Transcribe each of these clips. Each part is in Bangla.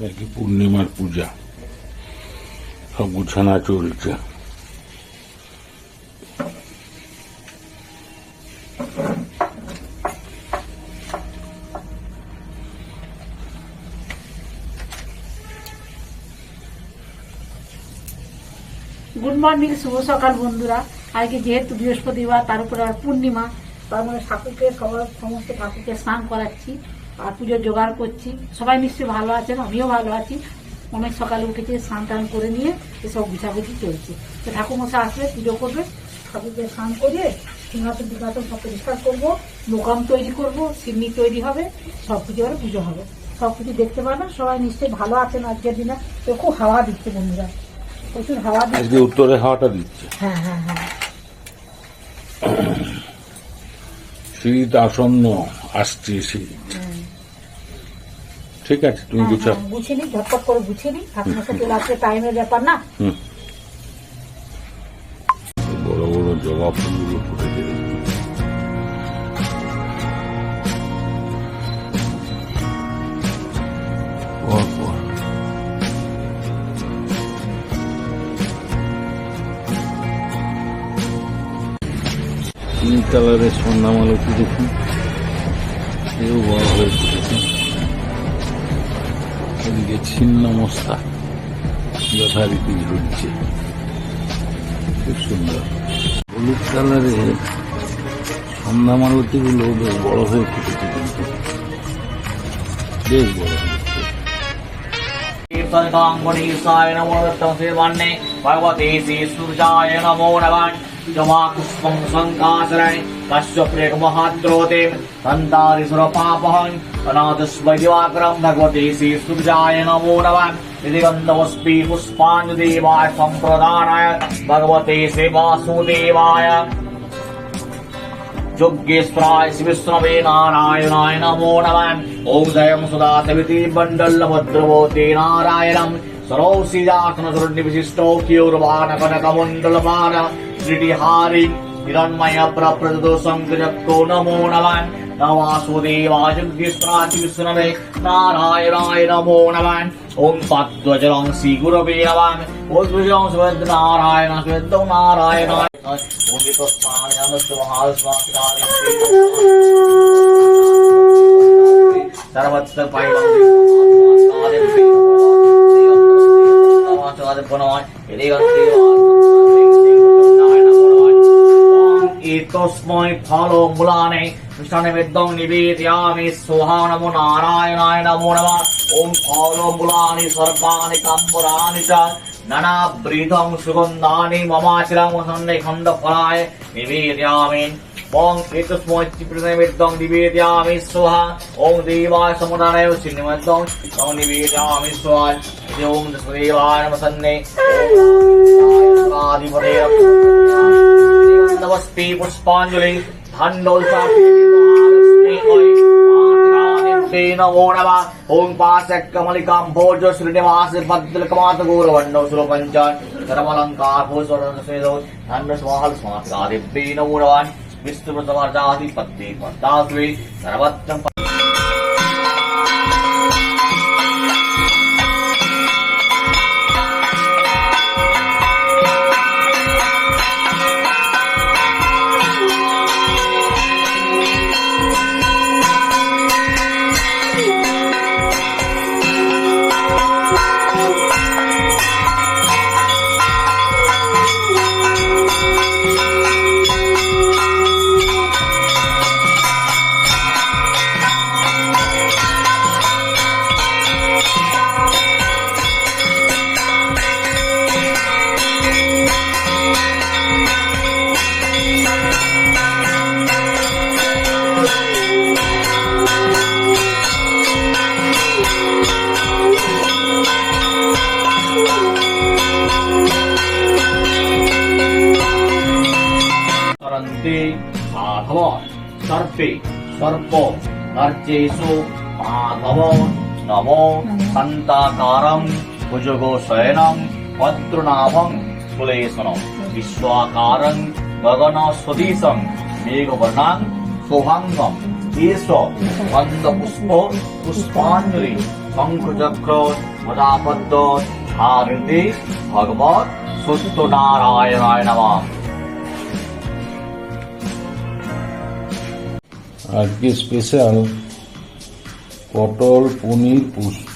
নাকি পূর্ণিমার পূজা? সব গুছানা চলছে। গুড মর্নিং শুভ সকাল বন্ধুরা। আজকে যেহেতু বৃহস্পতিবার, তার উপরে আর পূর্ণিমা, তার মানে ঠাকুরকে সবার সমস্ত ঠাকুরকে স্নান করাচ্ছি। আর পুজোর জোগাড় করছি। সবাই নিশ্চয়ই ভালো আছেন আমিও ভালো আছি। অনেক সকালে উঠেছে স্নান টান করে নিয়ে এসব গুছাগুছি চলছে। তো ঠাকুরমশা আসবে পুজো করবে ঠাকুরকে স্নান করিয়ে সিংহাসন টিংহাসন সব পরিষ্কার করব মোকাম তৈরি করব সিমনি তৈরি হবে সব কিছু এবার পুজো হবে। সব কিছু দেখতে পাবেন সবাই নিশ্চয়ই ভালো আছেন আজকের দিনে। তো খুব হাওয়া দিচ্ছে বন্ধুরা প্রচুর হাওয়া দিচ্ছে। উত্তরে হাওয়াটা দিচ্ছে। হ্যাঁ হ্যাঁ হ্যাঁ। শীত আসন্ন আসছে শীত। ঠিক আছে তুমি হ্যাঁ, গুছাও হ্যাঁ, গুছিয়ে নিই ঝটপট করে গুছিয়ে নিই। ঠাকুমার সাথে লাস্টে টাইমের ব্যাপার না। হুম। বড় বড় জবা ফুলগুলো পর পর। তিন কালারের সন্ধ্যামালতি দেখুন? এও বড় হয়ে একদিকে ছিন্ন মস্তা যথারীতি ঘুরছে খুব সুন্দর। হলুদ কালারে সন্ধ্যা মালতিগুলো বেশ বড় হয়ে ফুটেছে কিন্তু। বেশ বড় ভগবতী শ্রী সূর্যায় নমো নমান জমা পুষ্পং সংকাশরায় कश्य कश्यप्रेकमहात्रोते कन्तारिसुरपापः अनाथस्वै दिवाकरम् भगवते श्रीसुजाय नमो नमः। यदि गन्धवस्पी पुष्पाञ्जदेवाय सम्प्रदानाय भगवते शिवासुदेवाय योग्येश्वराय श्रीविष्णवे नारायणाय नमो नमः। ॐ जयं सुदा सविति मण्डलभद्रवोते नारायणम् सरौ श्रीजासनसुरण्यविशिष्टौ कियोर्वाणकनकमण्डलपान श्रीटिहारी हिरण्मयप्रप्रदोषं गजत्को नमो। नमन् नवासुदेवाय जगदीश्वराचिविष्णवे नारायणाय नमो नमन् ॐ पद्वजलं श्रीगुरवे नमः। उद्विजं सुभद्रनारायण सुभद्रौ नारायणाय सर्वत्र पायि এতস্মৈ ফল মূলানে মিষ্টানবেদ্যং নিবেদয়ামি সোহা নমো নারায়ণায় নমো নমঃ ওম ফল মূলানি সর্বাণি কাম্বরাণি চ নানা বৃধং সুগন্ধানি মমাচিরাং সন্নে খণ্ড ফলায় নিবেদয়ামি ওং এতস্মৈ ত্রিপুরনবেদ্যং নিবেদয়ামি সোহা ওং দেবায় সমুদানায় শ্রীনিবেদ্যং তং নিবেদয়ামি সোহা ওং দেবায় নমঃ সন্নে ওম देवी for sponsoring Handol sa Srinivas সর্বে সর্ব অর্চেষু মাধব নম সন্তাকারম ভুজগোশয়নম ভদ্রনাভম কুলেশনম বিশ্বকারং গগন সদীশং মেঘবর্ণাং শোভাঙ্গম এস বন্দপুষ্প পুষ্পাঞ্জলি শঙ্খচক্র মদাপদ্দ ধারতে ভগবৎ সুস্থ নারায়ণায় নমঃ। আজকে স্পেশাল পটল পনির পোস্ত।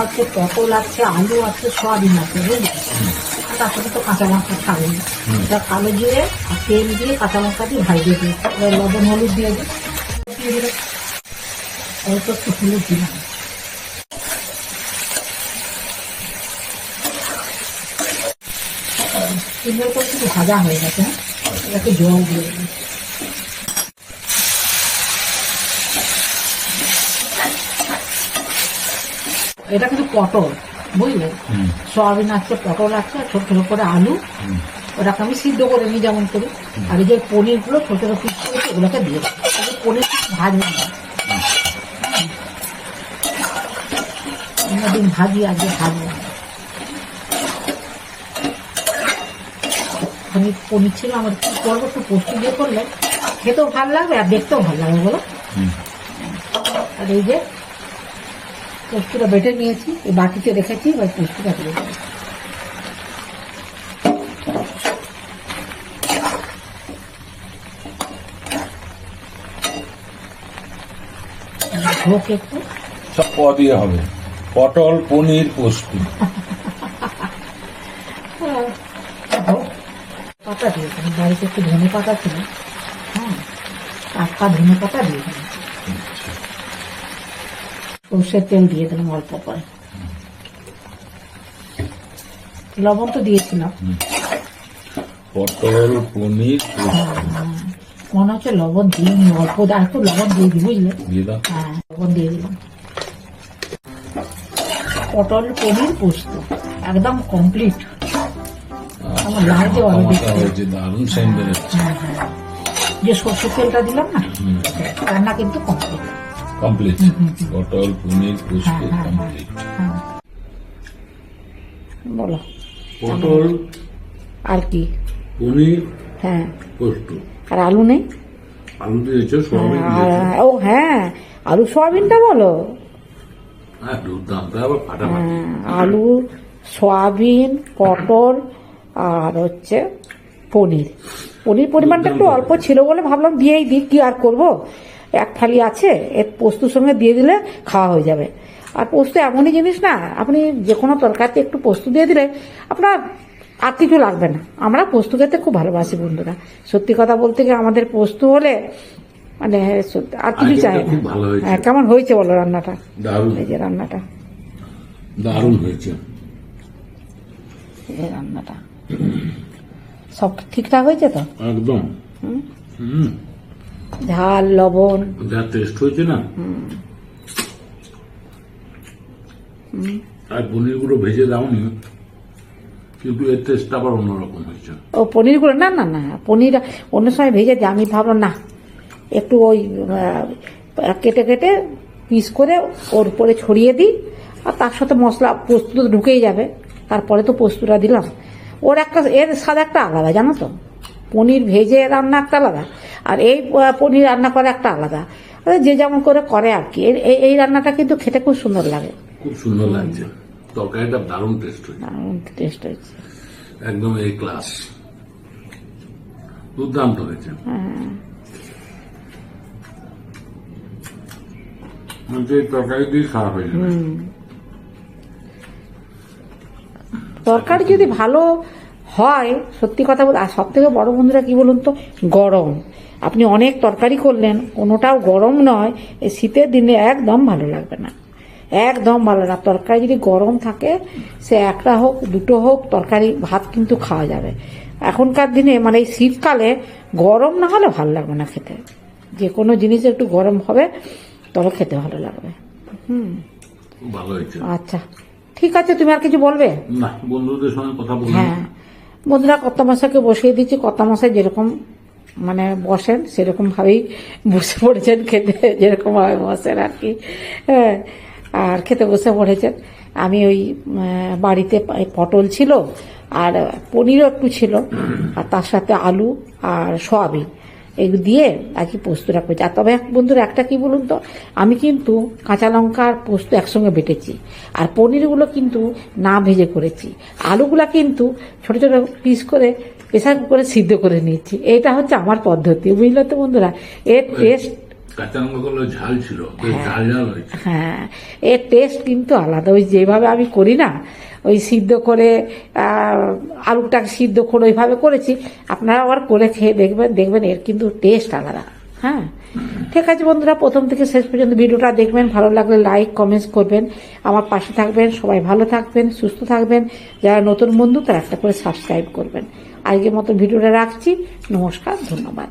হচ্ছে পটল আছে, আলু আছে আছে, বুঝলি? তো কাঁচা লঙ্কা খাবে কালো জিরে আর তেল দিয়ে কাঁচা দিয়ে ভাজিয়ে লবণ হলুদ দিয়ে দিই। দিয়ে সুন্দর করে একটু ভাজা হয়ে গেছে হ্যাঁ? এটাকে জল দিয়ে এটা কিন্তু পটল বুঝলে? সয়াবিন আছে পটল আছে ছোট ছোট করে আলু। ওটাকে আমি সিদ্ধ করে নিই যেমন করি। আর এই যে পনিরগুলো ছোট ছোট পিস করে ওগুলোকে দিয়ে পনির ভাজবে না ভাজি আজকে ভাজবো। না। পনির পনির ছিল আমার কি করব একটু পোস্ত দিয়ে করলে খেতেও ভালো লাগবে আর দেখতেও ভালো লাগবে বলো? আর এই যে পোস্তটা বেটে নিয়েছি এই বাটিতে রেখেছি এবার পোস্তটা দিয়ে ঝোঁক একটু। সব প দিয়ে হবে। পটল পনির পোস্ত হ্যাঁ, ঝোঁক। পাতা দিয়েছিলাম বাড়িতে একটু ধনে পাতা ছিল হ্যাঁ টাটকা ধনে পাতা দিয়ে দিলাম সর্ষের তেল দিয়ে দিলাম অল্প করে। লবণ তো দিয়েছিলাম। পটল পনির মনে হচ্ছে লবণ দিইনি অল্প আর একটু লবণ দিয়ে দিই বুঝলে? হ্যাঁ লবণ দিয়ে দিলাম। পটল পনির পোস্ত একদম কমপ্লিট দারুণ সেন্ট বেরোচ্ছে হ্যাঁ হ্যাঁ। যে সর্ষের তেলটা দিলাম না রান্না কিন্তু কমপ্লিট কমপ্লিট পটল পনির পোস্ত হ্যাঁ, হ্যাঁ, কমপ্লিট হ্যাঁ। বলো। পটল আর কি? পনির হ্যাঁ। আর আলু নেই? আলু দিয়েছ সয়াবিন ও হ্যাঁ। আলু সোয়াবিনটা বলো। হ্যাঁ হ্যাঁ, আলু সোয়াবিন পটল আর হচ্ছে পনির। পনির পরিমাণটা একটু অল্প ছিল বলে ভাবলাম দিয়েই দিই কি আর করব? এক থালি আছে এর পোস্তর সঙ্গে দিয়ে দিলে খাওয়া হয়ে যাবে। আর পোস্ত এমনই জিনিস না আপনি যে কোনো তরকারিতে একটু পোস্ত দিয়ে দিলে আপনার আর কিছু লাগবে না। আমরা পোস্ত খেতে খুব ভালোবাসি বন্ধুরা। সত্যি কথা বলতে গিয়ে আমাদের পোস্ত হলে মানে আর কিছু চাই না। হ্যাঁ কেমন হয়েছে বলো রান্নাটা? এই যে রান্নাটা। দারুণ হয়েছে। এই রান্নাটা। সব ঠিকঠাক হয়েছে তো? একদম। ঝাল লবণ। যা টেস্ট হয়েছে না? আর পনিরগুলো ভেজে দাওনি কিন্তু এর টেস্টটা আবার অন্যরকম হয়েছে। ও পনিরগুলো না না না পনির অন্য সময় ভেজে দিই আমি ভাবলাম না একটু ওই কেটে কেটে পিস করে ওর উপরে ছড়িয়ে দিই আর তার সাথে মশলা পোস্ত ঢুকেই যাবে। তারপরে তো পোস্তটা দিলাম। ওর একটা এর স্বাদ একটা আলাদা জানো তো? পনির ভেজে রান্না একটা আলাদা আর এই পনির রান্না করা একটা আলাদা। যে যেমন করে করে আর কি। এই রান্নাটা কিন্তু খেতে খুব সুন্দর লাগে। খুব সুন্দর লাগছে। তরকারিটা দারুণ টেস্ট হয়েছে। টেস্ট হয়েছে। একদম এই ক্লাস দুর্দান্ত হয়েছে। এই তরকারি দিয়ে খাওয়া হয়ে যাবে। তরকারি যদি ভালো হয় সত্যি কথা বল আর সব থেকে বড় বন্ধুরা কি বলুন তো? গরম। আপনি অনেক তরকারি করলেন কোনোটাও গরম নয় এই শীতের দিনে একদম ভালো লাগবে না। একদম ভালো না। তরকারি যদি গরম থাকে সে একটা হোক দুটো হোক তরকারি ভাত কিন্তু খাওয়া যাবে। এখনকার দিনে মানে এই শীতকালে গরম না হলে ভালো লাগবে না খেতে। যে কোনো জিনিস একটু গরম হবে তবে খেতে ভালো লাগবে। হুম। ভালো আচ্ছা। ঠিক আছে তুমি আর কিছু বলবে? না বন্ধুদের সঙ্গে কথা বললাম হ্যাঁ। বন্ধুরা কর্তা মশাইকে বসিয়ে দিচ্ছি। কর্তা মশাই যেরকম মানে বসেন সেরকম ভাবেই বসে পড়েছেন খেতে যেরকম ভাবে বসেন আর কি। হ্যাঁ, আর খেতে বসে পড়েছেন। আমি ওই বাড়িতে পটল ছিল আর পনিরও একটু ছিল আর তার সাথে আলু আর সয়াবিন। এগুলো দিয়ে আর কি পোস্ত করেছি আর তবে বন্ধুরা একটা কি বলুন তো? আমি কিন্তু কাঁচা লঙ্কা আর পোস্ত একসঙ্গে বেটেছি আর পনিরগুলো কিন্তু না ভেজে করেছি। আলুগুলা কিন্তু ছোট ছোট পিস করে প্রেশার কুকারে সিদ্ধ করে নিয়েছি। এটা হচ্ছে আমার পদ্ধতি বুঝলো তো বন্ধুরা? এর টেস্ট কাঁচা লঙ্কাগুলো ঝাল ছিল ঝাল ঝাল হয়েছে। হ্যাঁ এর টেস্ট কিন্তু আলাদা। ওই যেভাবে আমি করি না ওই সিদ্ধ করে আলুটাকে সিদ্ধ করে ওইভাবে করেছি। আপনারা আবার করে খেয়ে দেখবেন দেখবেন এর কিন্তু টেস্ট আলাদা। হ্যাঁ ঠিক আছে বন্ধুরা প্রথম থেকে শেষ পর্যন্ত ভিডিওটা দেখবেন। ভালো লাগলে লাইক কমেন্টস করবেন। আমার পাশে থাকবেন সবাই ভালো থাকবেন সুস্থ থাকবেন। যারা নতুন বন্ধু তারা একটা করে সাবস্ক্রাইব করবেন। আজকের মতো ভিডিওটা রাখছি। নমস্কার ধন্যবাদ।